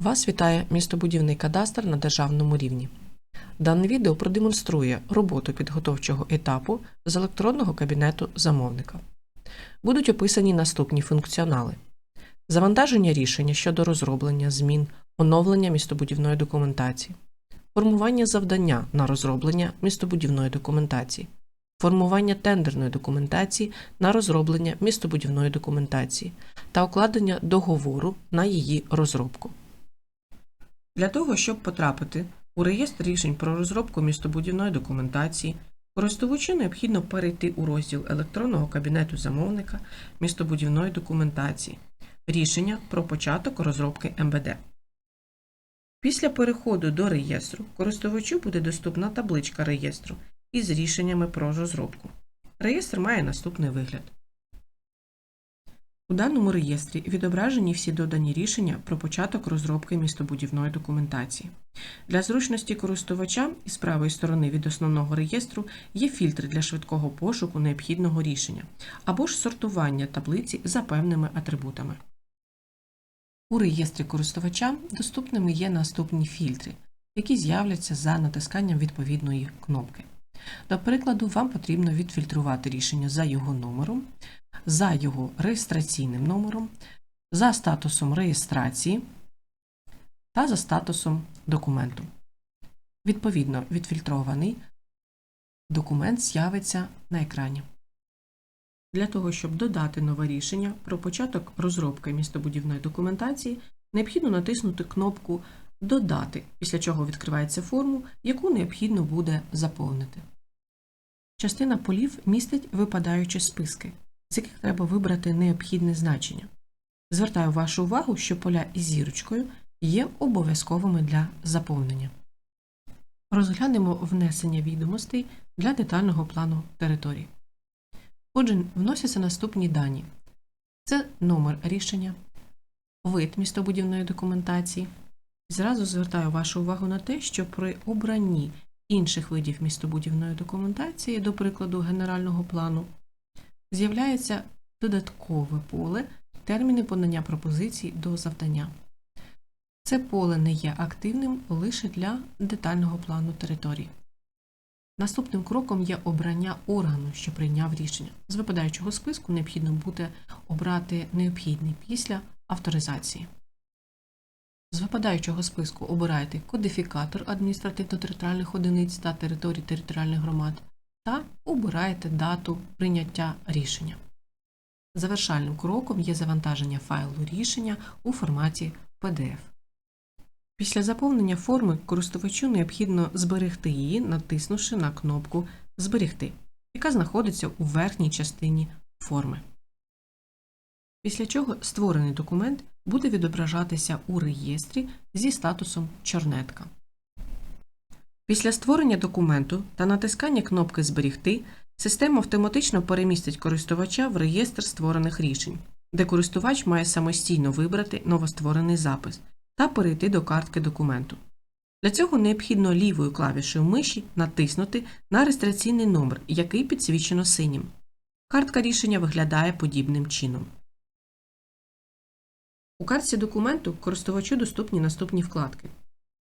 Вас вітає містобудівний кадастр на державному рівні. Дане відео продемонструє роботу підготовчого етапу з електронного кабінету замовника. Будуть описані наступні функціонали: завантаження рішення щодо розроблення змін, оновлення містобудівної документації, формування завдання на розроблення містобудівної документації, формування тендерної документації на розроблення містобудівної документації та укладення договору на її розробку. Для того, щоб потрапити у реєстр рішень про розробку містобудівної документації, користувачу необхідно перейти у розділ електронного кабінету замовника містобудівної документації рішення про початок розробки МБД. Після переходу до реєстру користувачу буде доступна табличка реєстру із рішеннями про розробку. Реєстр має наступний вигляд. У даному реєстрі відображені всі додані рішення про початок розробки містобудівної документації. Для зручності користувача із правої сторони від основного реєстру є фільтри для швидкого пошуку необхідного рішення або ж сортування таблиці за певними атрибутами. У реєстрі користувача доступними є наступні фільтри, які з'являться за натисканням відповідної кнопки. До прикладу, вам потрібно відфільтрувати рішення за його номером, за його реєстраційним номером, за статусом реєстрації та за статусом документу. Відповідно, відфільтрований документ з'явиться на екрані. Для того, щоб додати нове рішення про початок розробки містобудівної документації, необхідно натиснути кнопку Додати, після чого відкривається форму, яку необхідно буде заповнити. Частина полів містить випадаючі списки, з яких треба вибрати необхідне значення. Звертаю вашу увагу, що поля із зірочкою є обов'язковими для заповнення. Розглянемо внесення відомостей для детального плану території. Отже, вносяться наступні дані: це номер рішення, вид містобудівної документації. Зразу звертаю вашу увагу на те, що при обранні інших видів містобудівної документації, до прикладу, генерального плану, з'являється додаткове поле терміни подання пропозицій до завдання. Це поле не є активним лише для детального плану території. Наступним кроком є обрання органу, що прийняв рішення. З випадаючого списку необхідно буде обрати необхідний після авторизації. З випадаючого списку обирайте кодифікатор адміністративно-територіальних одиниць та територій територіальних громад та обираєте дату прийняття рішення. Завершальним кроком є завантаження файлу рішення у форматі PDF. Після заповнення форми користувачу необхідно зберегти її, натиснувши на кнопку Зберегти, яка знаходиться у верхній частині форми. Після чого створений документ буде відображатися у реєстрі зі статусом Чорнетка. Після створення документу та натискання кнопки Зберігти система автоматично перемістить користувача в реєстр створених рішень, де користувач має самостійно вибрати новостворений запис та перейти до картки документу. Для цього необхідно лівою клавішею миші натиснути на реєстраційний номер, який підсвічено синім. Картка рішення виглядає подібним чином. У картці документу користувачу доступні наступні вкладки.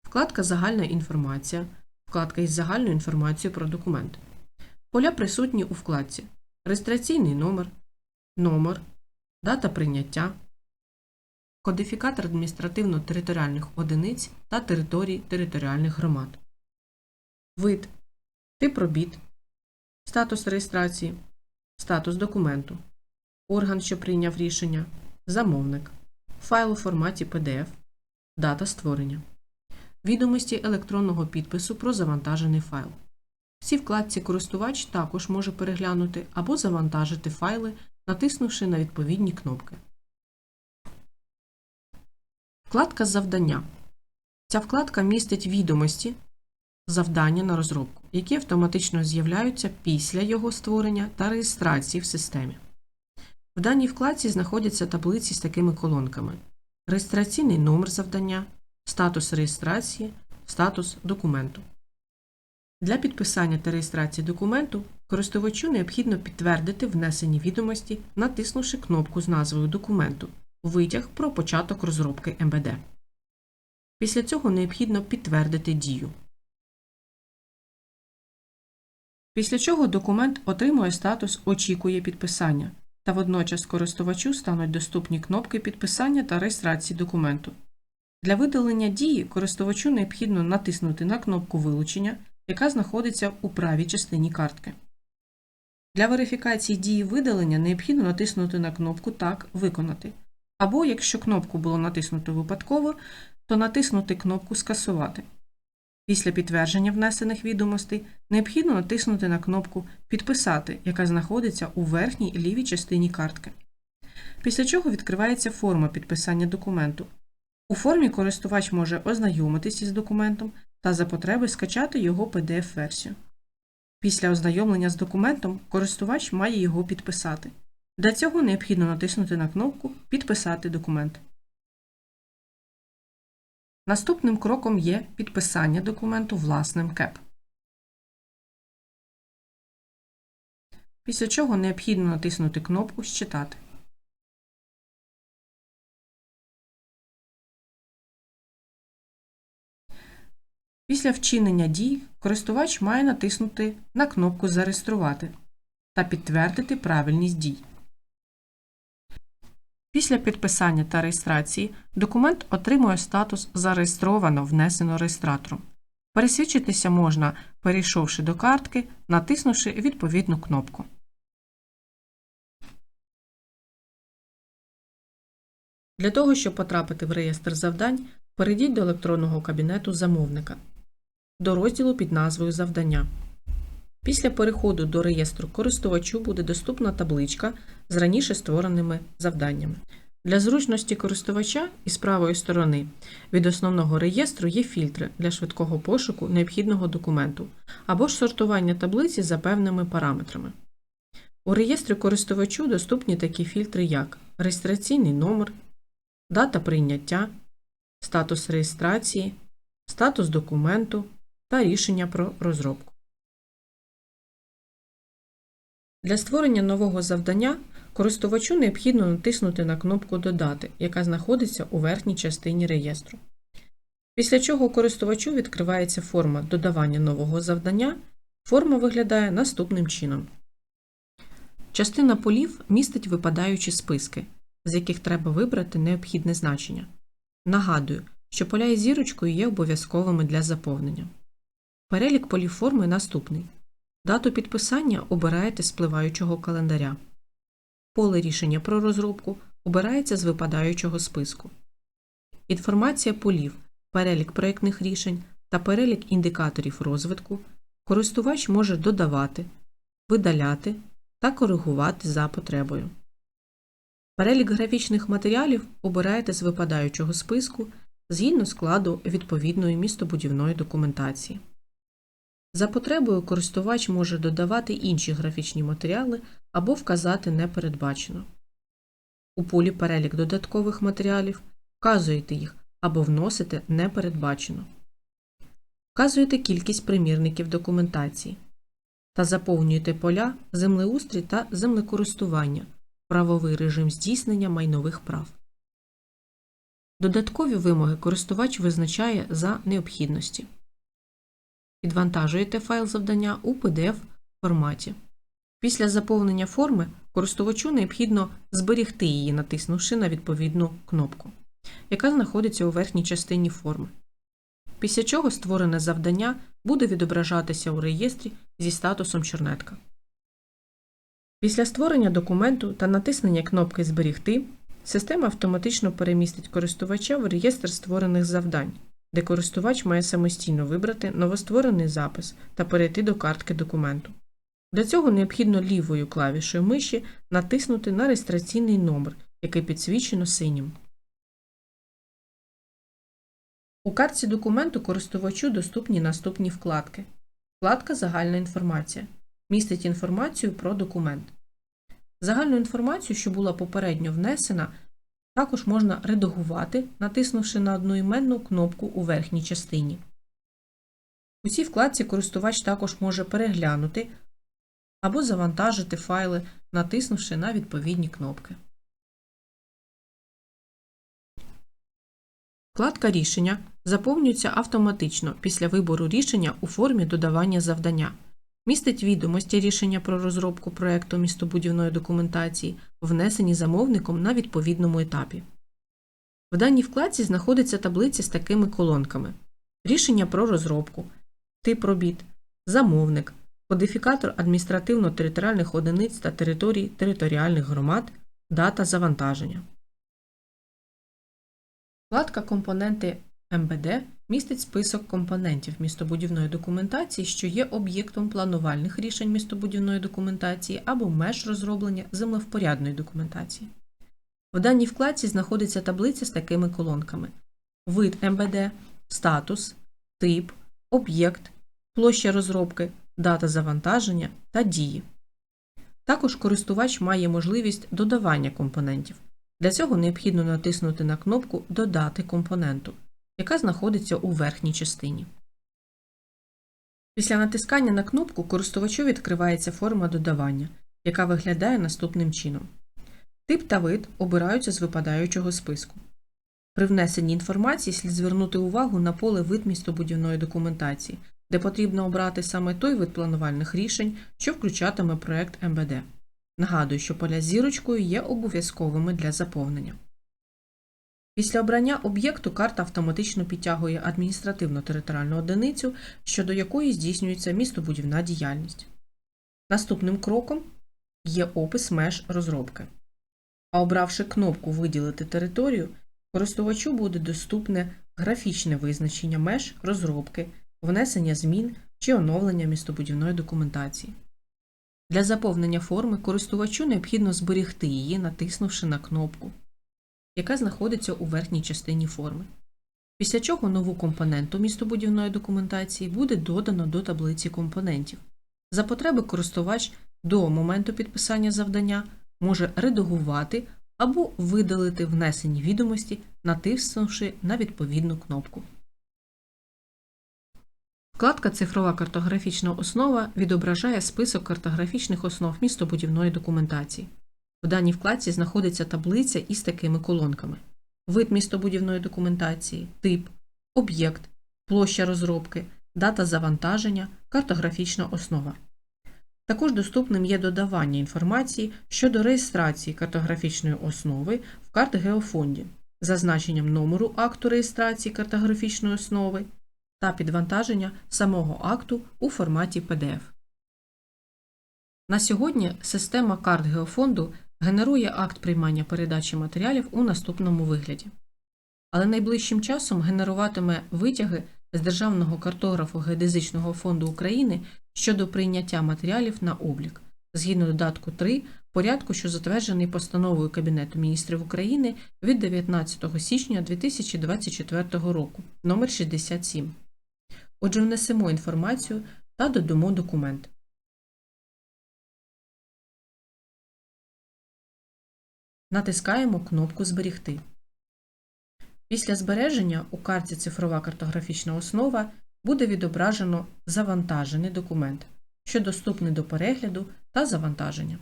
Вкладка Загальна інформація, вкладка із загальною інформацією про документ. Поля присутні у вкладці. Реєстраційний номер, номер, дата прийняття, кодифікатор адміністративно-територіальних одиниць та територій територіальних громад, вид, тип робіт, статус реєстрації, статус документу, орган, що прийняв рішення, замовник, файл у форматі PDF, дата створення, відомості електронного підпису про завантажений файл. В цій вкладці користувач також може переглянути або завантажити файли, натиснувши на відповідні кнопки. Вкладка Завдання. Ця вкладка містить відомості завдання на розробку, які автоматично з'являються після його створення та реєстрації в системі. В даній вкладці знаходяться таблиці з такими колонками: реєстраційний номер завдання, статус реєстрації, статус документу. Для підписання та реєстрації документу користувачу необхідно підтвердити внесені відомості, натиснувши кнопку з назвою документу Витяг про початок розробки МБД. Після цього необхідно підтвердити дію. Після чого документ отримує статус Очікує підписання та водночас користувачу стануть доступні кнопки підписання та реєстрації документу. Для видалення дії користувачу необхідно натиснути на кнопку Вилучення, яка знаходиться у правій частині картки. Для верифікації дії видалення необхідно натиснути на кнопку Так Виконати. Або, якщо кнопку було натиснуто випадково, то натиснути кнопку Скасувати. Після підтвердження внесених відомостей необхідно натиснути на кнопку Підписати, яка знаходиться у верхній лівій частині картки. Після чого відкривається форма підписання документу. У формі користувач може ознайомитись із документом та за потреби скачати його PDF-версію. Після ознайомлення з документом користувач має його підписати. Для цього необхідно натиснути на кнопку Підписати документ. Наступним кроком є підписання документу власним КЕП. Після чого необхідно натиснути кнопку Считати. Після вчинення дій користувач має натиснути на кнопку Зареєструвати та підтвердити правильність дій. Після підписання та реєстрації документ отримує статус Зареєстровано внесено реєстратором. Пересвідчитися можна, перейшовши до картки, натиснувши відповідну кнопку. Для того, щоб потрапити в реєстр завдань, перейдіть до електронного кабінету замовника до розділу під назвою Завдання. Після переходу до реєстру користувачу буде доступна табличка з раніше створеними завданнями. Для зручності користувача із правої сторони від основного реєстру є фільтри для швидкого пошуку необхідного документу або ж сортування таблиці за певними параметрами. У реєстрі користувачу доступні такі фільтри, як реєстраційний номер, дата прийняття, статус реєстрації, статус документу та рішення про розробку. Для створення нового завдання користувачу необхідно натиснути на кнопку Додати, яка знаходиться у верхній частині реєстру. Після чого користувачу відкривається форма додавання нового завдання. Форма виглядає наступним чином. Частина полів містить випадаючі списки, з яких треба вибрати необхідне значення. Нагадую, що поля із зірочкою є обов'язковими для заповнення. Перелік полів форми наступний. Дату підписання обираєте з спливаючого календаря. Поле рішення про розробку обирається з випадаючого списку. Інформація полів, перелік проєктних рішень та перелік індикаторів розвитку користувач може додавати, видаляти та коригувати за потребою. Перелік графічних матеріалів обираєте з випадаючого списку згідно складу відповідної містобудівної документації. За потребою користувач може додавати інші графічні матеріали або вказати непередбачено. У полі Перелік додаткових матеріалів вказуєте їх або вносите непередбачено. Вказуєте кількість примірників документації та заповнюєте поля землеустрій та землекористування, правовий режим здійснення майнових прав. Додаткові вимоги користувач визначає за необхідності. Підвантажуєте файл завдання у PDF форматі. Після заповнення форми користувачу необхідно зберігти її, натиснувши на відповідну кнопку, яка знаходиться у верхній частині форми. Після чого створене завдання буде відображатися у реєстрі зі статусом Чернетка. Після створення документу та натиснення кнопки Зберігти система автоматично перемістить користувача в реєстр створених завдань де користувач має самостійно вибрати новостворений запис та перейти до картки документу. Для цього необхідно лівою клавішою миші натиснути на реєстраційний номер, який підсвічено синім. У картці документу користувачу доступні наступні вкладки. Вкладка Загальна інформація містить інформацію про документ. Загальну інформацію, що була попередньо внесена, також можна редагувати, натиснувши на одноіменну кнопку у верхній частині. У цій вкладці користувач також може переглянути або завантажити файли, натиснувши на відповідні кнопки. Вкладка Рішення заповнюється автоматично після вибору рішення у формі додавання завдання. Містить відомості рішення про розробку проекту містобудівної документації, внесені замовником на відповідному етапі. В даній вкладці знаходиться таблиця з такими колонками: рішення про розробку, тип робіт, замовник, кодифікатор адміністративно-територіальних одиниць та територій територіальних громад, дата завантаження. Вкладка Компоненти МБД містить список компонентів містобудівної документації, що є об'єктом планувальних рішень містобудівної документації або меж розроблення землевпорядної документації. В даній вкладці знаходиться таблиця з такими колонками: вид МБД, статус, тип, об'єкт, площа розробки, дата завантаження та дії. Також користувач має можливість додавання компонентів. Для цього необхідно натиснути на кнопку Додати компоненту, яка знаходиться у верхній частині. Після натискання на кнопку користувачу відкривається форма додавання, яка виглядає наступним чином. Тип та вид обираються з випадаючого списку. При внесенні інформації слід звернути увагу на поле вид містобудівної документації, де потрібно обрати саме той вид планувальних рішень, що включатиме проект МБД. Нагадую, що поля зірочкою є обов'язковими для заповнення. Після обрання об'єкту карта автоматично підтягує адміністративно-територіальну одиницю, щодо якої здійснюється містобудівна діяльність. Наступним кроком є опис меж розробки. А обравши кнопку Виділити територію, користувачу буде доступне графічне визначення меж розробки, внесення змін чи оновлення містобудівної документації. Для заповнення форми користувачу необхідно зберегти її, натиснувши на кнопку, яка знаходиться у верхній частині форми. Після чого нову компоненту містобудівної документації буде додано до таблиці компонентів. За потреби користувач до моменту підписання завдання може редагувати або видалити внесені відомості, натиснувши на відповідну кнопку. Вкладка Цифрова картографічна основа відображає список картографічних основ містобудівної документації. В даній вкладці знаходиться таблиця із такими колонками: вид містобудівної документації, тип, об'єкт, площа розробки, дата завантаження, картографічна основа. Також доступним є додавання інформації щодо реєстрації картографічної основи в карт Геофонді, зазначенням номеру акту реєстрації картографічної основи та підвантаження самого акту у форматі PDF. На сьогодні система карт Геофонду генерує акт приймання передачі матеріалів у наступному вигляді. Але найближчим часом генеруватиме витяги з Державного картографу Геодезичного фонду України щодо прийняття матеріалів на облік згідно додатку 3 порядку, що затверджений постановою Кабінету міністрів України від 19 січня 2024 року номер 67. Отже, внесемо інформацію та додамо документ. Натискаємо кнопку Зберігти. Після збереження у карті Цифрова картографічна основа буде відображено завантажений документ, що доступний до перегляду та завантаження.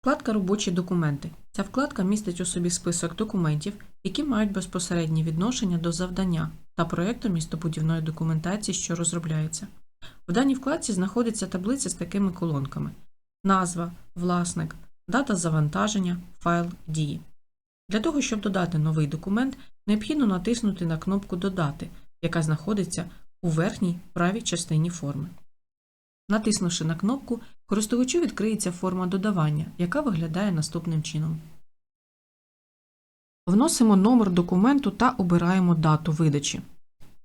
Вкладка Робочі документи. Ця вкладка містить у собі список документів, які мають безпосереднє відношення до завдання та проєкту містобудівної документації, що розробляється. В даній вкладці знаходиться таблиця з такими колонками: назва, власник, дата завантаження, файл дії. Для того, щоб додати новий документ, необхідно натиснути на кнопку Додати, яка знаходиться у верхній правій частині форми. Натиснувши на кнопку, користувачу відкриється форма додавання, яка виглядає наступним чином. Вносимо номер документу та обираємо дату видачі.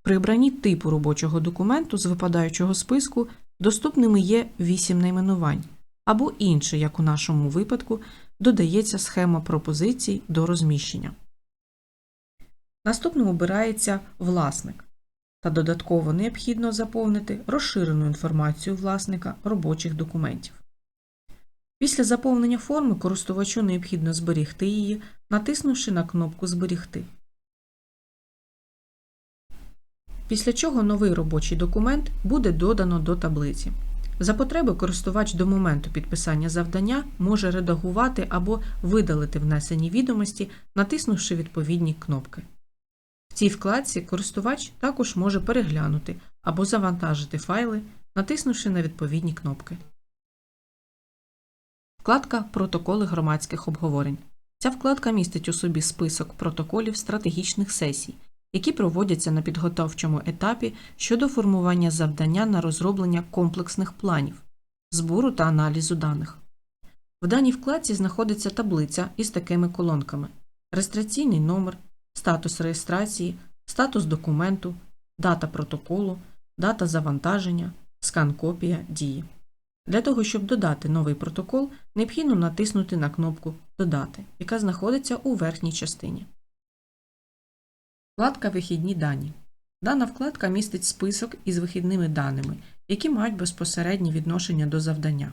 При обранні типу робочого документу з випадаючого списку доступними є 8 найменувань, або інше, як у нашому випадку, додається схема пропозицій до розміщення. Наступним обирається власник та додатково необхідно заповнити розширену інформацію власника робочих документів. Після заповнення форми користувачу необхідно зберігти її, натиснувши на кнопку Зберігти. Після чого новий робочий документ буде додано до таблиці. За потреби користувач до моменту підписання завдання може редагувати або видалити внесені відомості, натиснувши відповідні кнопки. В цій вкладці користувач також може переглянути або завантажити файли, натиснувши на відповідні кнопки. Вкладка Протоколи громадських обговорень. Ця вкладка містить у собі список протоколів стратегічних сесій, які проводяться на підготовчому етапі щодо формування завдання на розроблення комплексних планів, збору та аналізу даних. В даній вкладці знаходиться таблиця із такими колонками: реєстраційний номер, статус реєстрації, статус документу, дата протоколу, дата завантаження, скан-копія дії. Для того, щоб додати новий протокол, необхідно натиснути на кнопку Додати, яка знаходиться у верхній частині. Вкладка Вихідні дані. Дана вкладка містить список із вихідними даними, які мають безпосереднє відношення до завдання.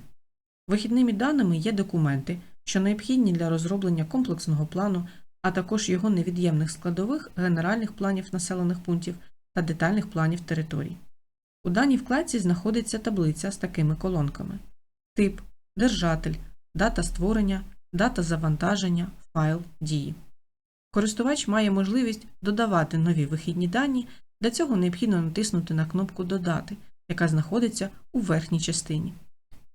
Вихідними даними є документи, що необхідні для розроблення комплексного плану, а також його невід'ємних складових генеральних планів населених пунктів та детальних планів територій. У даній вкладці знаходиться таблиця з такими колонками: тип, держатель, дата створення, дата завантаження, файл, дії. Користувач має можливість додавати нові вихідні дані, для цього необхідно натиснути на кнопку Додати, яка знаходиться у верхній частині.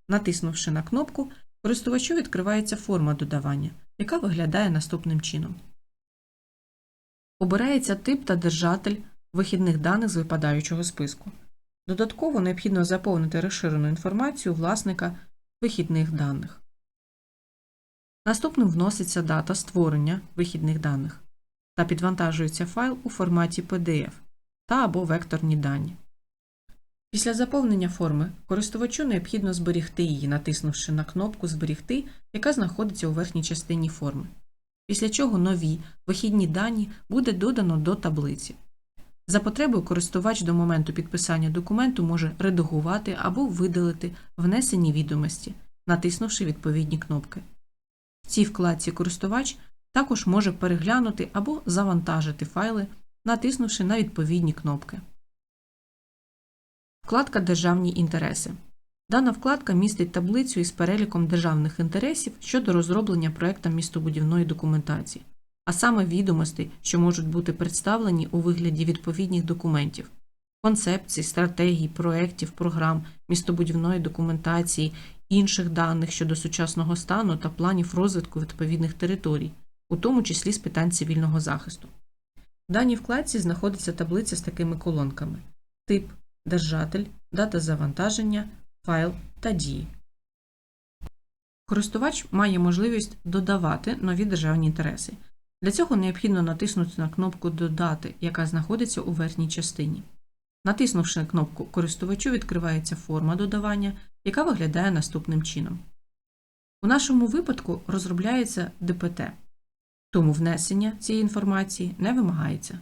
Натиснувши на кнопку, користувачу відкривається форма додавання, яка виглядає наступним чином. Обирається тип та держатель вихідних даних з випадаючого списку. Додатково необхідно заповнити розширену інформацію власника вихідних даних. Наступним вноситься дата створення вихідних даних та підвантажується файл у форматі PDF та або векторні дані. Після заповнення форми користувачу необхідно зберігти її, натиснувши на кнопку Зберігти, яка знаходиться у верхній частині форми, після чого нові вихідні дані буде додано до таблиці. За потребою користувач до моменту підписання документу може редагувати або видалити внесені відомості, натиснувши відповідні кнопки. Цій вкладці користувач також може переглянути або завантажити файли, натиснувши на відповідні кнопки. Вкладка Державні інтереси. Дана вкладка містить таблицю із переліком державних інтересів щодо розроблення проекта містобудівної документації, а саме відомостей, що можуть бути представлені у вигляді відповідних документів, концепцій, стратегій, проєктів, програм, містобудівної документації, інших даних щодо сучасного стану та планів розвитку відповідних територій, у тому числі з питань цивільного захисту. В даній вкладці знаходиться таблиця з такими колонками: тип, держатель, дата завантаження, файл та дії. Користувач має можливість додавати нові державні інтереси. Для цього необхідно натиснути на кнопку Додати, яка знаходиться у верхній частині. Натиснувши на кнопку Користувачу відкривається форма додавання, яка виглядає наступним чином. У нашому випадку розробляється ДПТ, тому внесення цієї інформації не вимагається.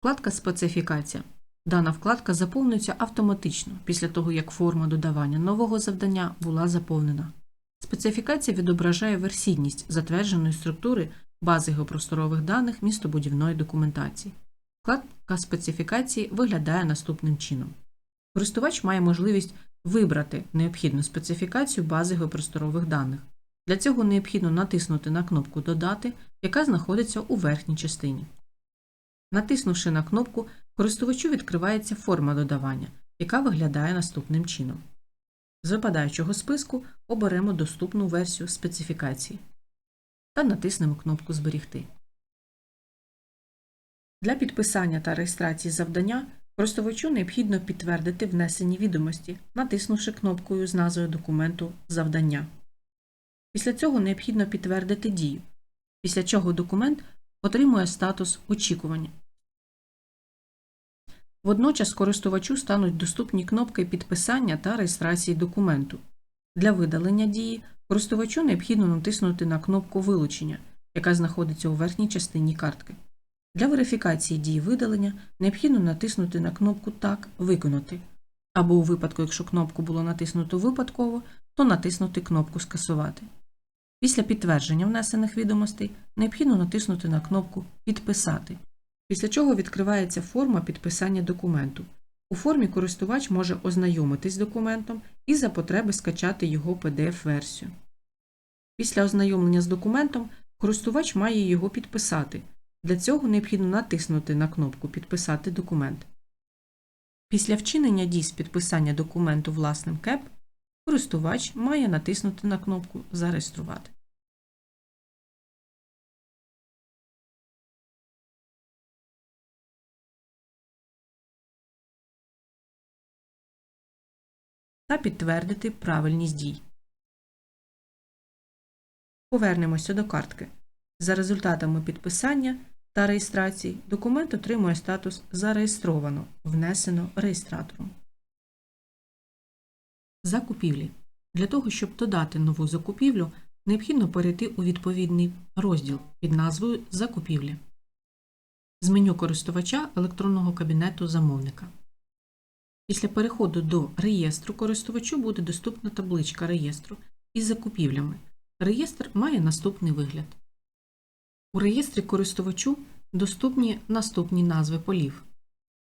Вкладка Специфікація. Дана вкладка заповнюється автоматично після того, як форма додавання нового завдання була заповнена. Специфікація відображає версійність затвердженої структури бази геопросторових даних містобудівної документації. Вкладка специфікації виглядає наступним чином. Користувач має можливість вибрати необхідну специфікацію бази геопросторових даних. Для цього необхідно натиснути на кнопку Додати, яка знаходиться у верхній частині. Натиснувши на кнопку, користувачу відкривається форма додавання, яка виглядає наступним чином. З випадаючого списку оберемо доступну версію специфікації та натиснемо кнопку Зберігти. Для підписання та реєстрації завдання користувачу необхідно підтвердити внесені відомості, натиснувши кнопкою з назвою документу Завдання. Після цього необхідно підтвердити дію, після чого документ отримує статус очікування. Водночас користувачу стануть доступні кнопки підписання та реєстрації документу. Для видалення дії користувачу необхідно натиснути на кнопку Вилучення, яка знаходиться у верхній частині картки. Для верифікації дії видалення необхідно натиснути на кнопку Так Виконати. Або у випадку, якщо кнопку було натиснуто випадково, то натиснути кнопку Скасувати. Після підтвердження внесених відомостей необхідно натиснути на кнопку Підписати, після чого відкривається форма підписання документу. У формі користувач може ознайомитись з документом і за потреби скачати його PDF-версію. Після ознайомлення з документом користувач має його підписати. Для цього необхідно натиснути на кнопку Підписати документ. Після вчинення дій з підписання документу власним КЕП користувач має натиснути на кнопку Зареєструвати. та підтвердити правильність дій. Повернемося до картки. За результатами підписання та реєстрації документ отримує статус Зареєстровано, внесено реєстратором. Закупівлі. Для того, щоб додати нову закупівлю, необхідно перейти у відповідний розділ під назвою Закупівлі з меню користувача електронного кабінету замовника. Після переходу до реєстру користувачу буде доступна табличка реєстру із закупівлями. Реєстр має наступний вигляд. У реєстрі користувачу доступні наступні назви полів: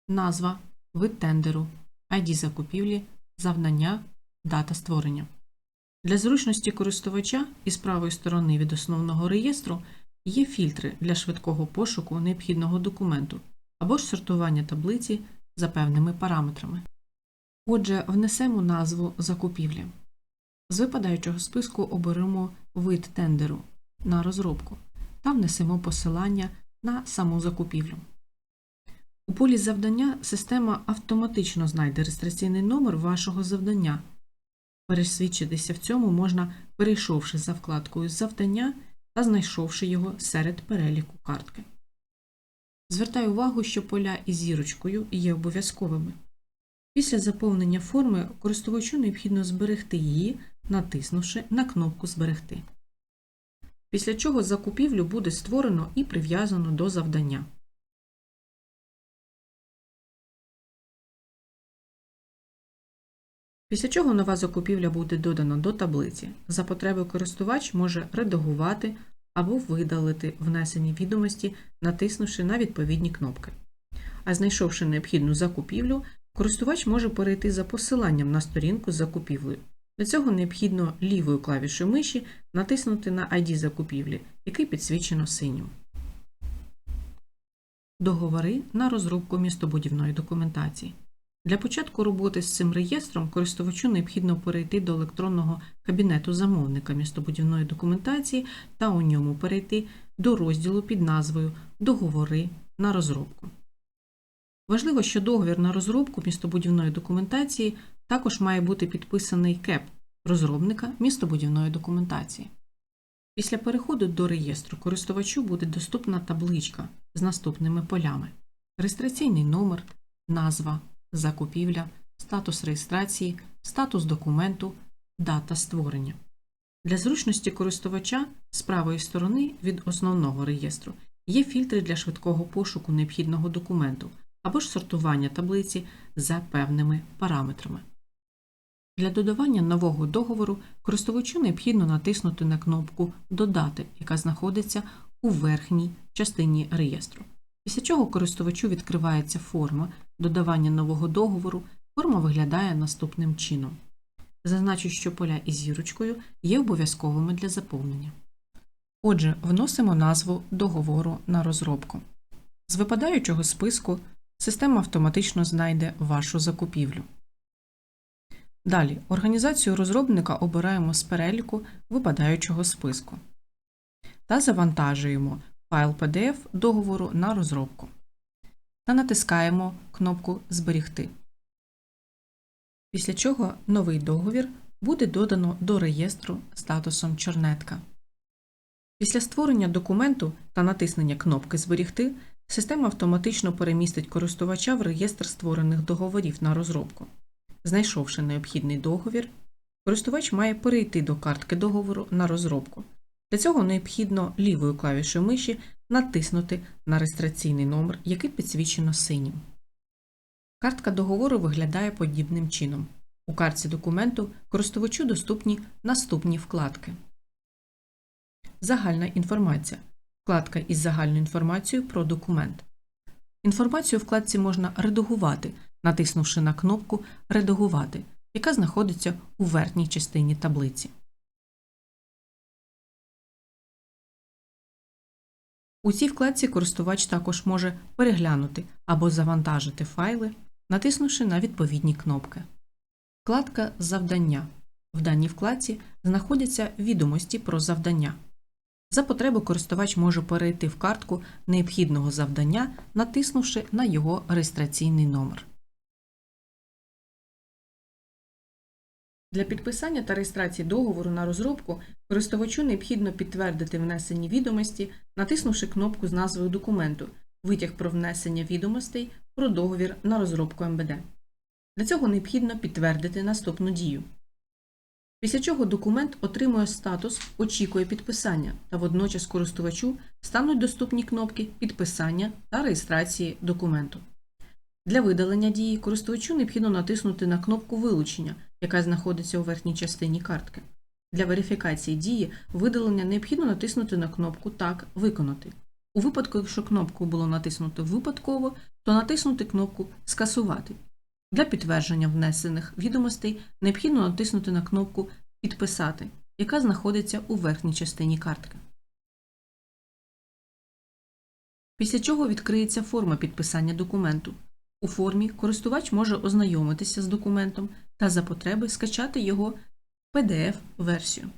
назва, вид тендеру, ID закупівлі, завдання, дата створення. Для зручності користувача із правої сторони від основного реєстру є фільтри для швидкого пошуку необхідного документу або ж сортування таблиці за певними параметрами. Отже, внесемо назву закупівлі. З випадаючого списку оберемо вид тендеру на розробку та внесемо посилання на саму закупівлю. У полі завдання система автоматично знайде реєстраційний номер вашого завдання. Пересвідчитися в цьому можна, перейшовши за вкладкою Завдання та знайшовши його серед переліку картки. Звертаю увагу, що поля із зірочкою є обов'язковими. Після заповнення форми користувачу необхідно зберегти її, натиснувши на кнопку Зберегти. Після чого закупівлю буде створено і прив'язано до завдання. Після чого нова закупівля буде додана до таблиці. За потреби користувач може редагувати або видалити внесені відомості, натиснувши на відповідні кнопки. А знайшовши необхідну закупівлю, користувач може перейти за посиланням на сторінку з закупівлею. Для цього необхідно лівою клавішою миші натиснути на ID закупівлі, який підсвічено синім. Договори на розробку містобудівної документації. Для початку роботи з цим реєстром користувачу необхідно перейти до електронного кабінету замовника містобудівної документації та у ньому перейти до розділу під назвою Договори на розробку. Важливо, що договір на розробку містобудівної документації також має бути підписаний КЕП розробника містобудівної документації. Після переходу до реєстру користувачу буде доступна табличка з наступними полями: реєстраційний номер, назва, закупівля, статус реєстрації, статус документу, дата створення. Для зручності користувача з правої сторони від основного реєстру є фільтри для швидкого пошуку необхідного документу або ж сортування таблиці за певними параметрами. Для додавання нового договору користувачу необхідно натиснути на кнопку Додати, яка знаходиться у верхній частині реєстру. Після чого користувачу відкривається форма додавання нового договору. Форма виглядає наступним чином. Зазначу, що поля із зірочкою є обов'язковими для заповнення. Отже, вносимо назву договору на розробку. З випадаючого списку система автоматично знайде вашу закупівлю. Далі організацію розробника обираємо з переліку випадаючого списку та завантажуємо файл PDF договору на розробку та натискаємо кнопку Зберігти. Після чого новий договір буде додано до реєстру статусом Чорнетка. Після створення документу та натиснення кнопки Зберігти система автоматично перемістить користувача в реєстр створених договорів на розробку. Знайшовши необхідний договір, користувач має перейти до картки договору на розробку. Для цього необхідно лівою клавішою миші натиснути на реєстраційний номер, який підсвічено синім. Картка договору виглядає подібним чином. У картці документу користувачу доступні наступні вкладки. Загальна інформація. Вкладка із загальною інформацією про документ. Інформацію у вкладці можна редагувати, натиснувши на кнопку Редагувати, яка знаходиться у верхній частині таблиці. У цій вкладці користувач також може переглянути або завантажити файли, натиснувши на відповідні кнопки. Вкладка Завдання. В даній вкладці знаходяться відомості про завдання. За потреби користувач може перейти в картку необхідного завдання, натиснувши на його реєстраційний номер. Для підписання та реєстрації договору на розробку користувачу необхідно підтвердити внесені відомості, натиснувши кнопку з назвою документу Витяг про внесення відомостей про договір на розробку МБД. Для цього необхідно підтвердити наступну дію. Після чого документ отримує статус Очікує підписання та водночас користувачу стануть доступні кнопки Підписання та реєстрації документу. Для видалення дії користувачу необхідно натиснути на кнопку Вилучення, яка знаходиться у верхній частині картки. Для верифікації дії видалення необхідно натиснути на кнопку Так виконати. У випадку, якщо кнопку було натиснуто випадково, то натиснути кнопку Скасувати. Для підтвердження внесених відомостей необхідно натиснути на кнопку Підписати, яка знаходиться у верхній частині картки. Після чого відкриється форма підписання документу. У формі користувач може ознайомитися з документом та за потреби скачати його PDF-версію.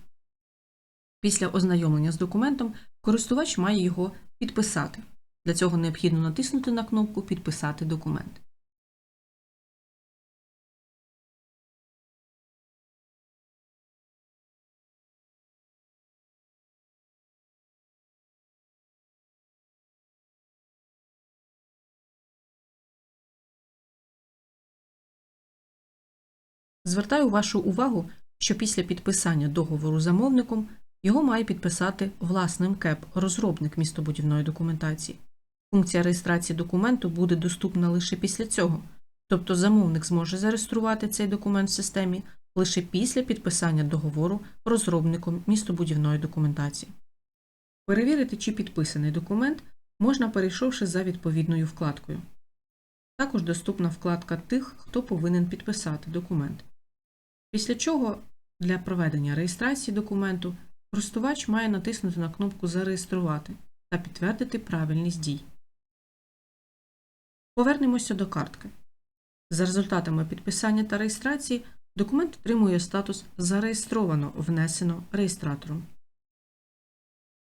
Після ознайомлення з документом користувач має його підписати. Для цього необхідно натиснути на кнопку Підписати документ. Звертаю вашу увагу, що після підписання договору замовником його має підписати власним КЕП розробник містобудівної документації. Функція реєстрації документу буде доступна лише після цього, тобто замовник зможе зареєструвати цей документ в системі лише після підписання договору розробником містобудівної документації. Перевірити, чи підписаний документ можна перейшовши за відповідною вкладкою. Також доступна вкладка тих, хто повинен підписати документ. Після чого для проведення реєстрації документу користувач має натиснути на кнопку Зареєструвати та підтвердити правильність дій. Повернемося до картки. За результатами підписання та реєстрації документ отримує статус Зареєстровано внесено реєстратором.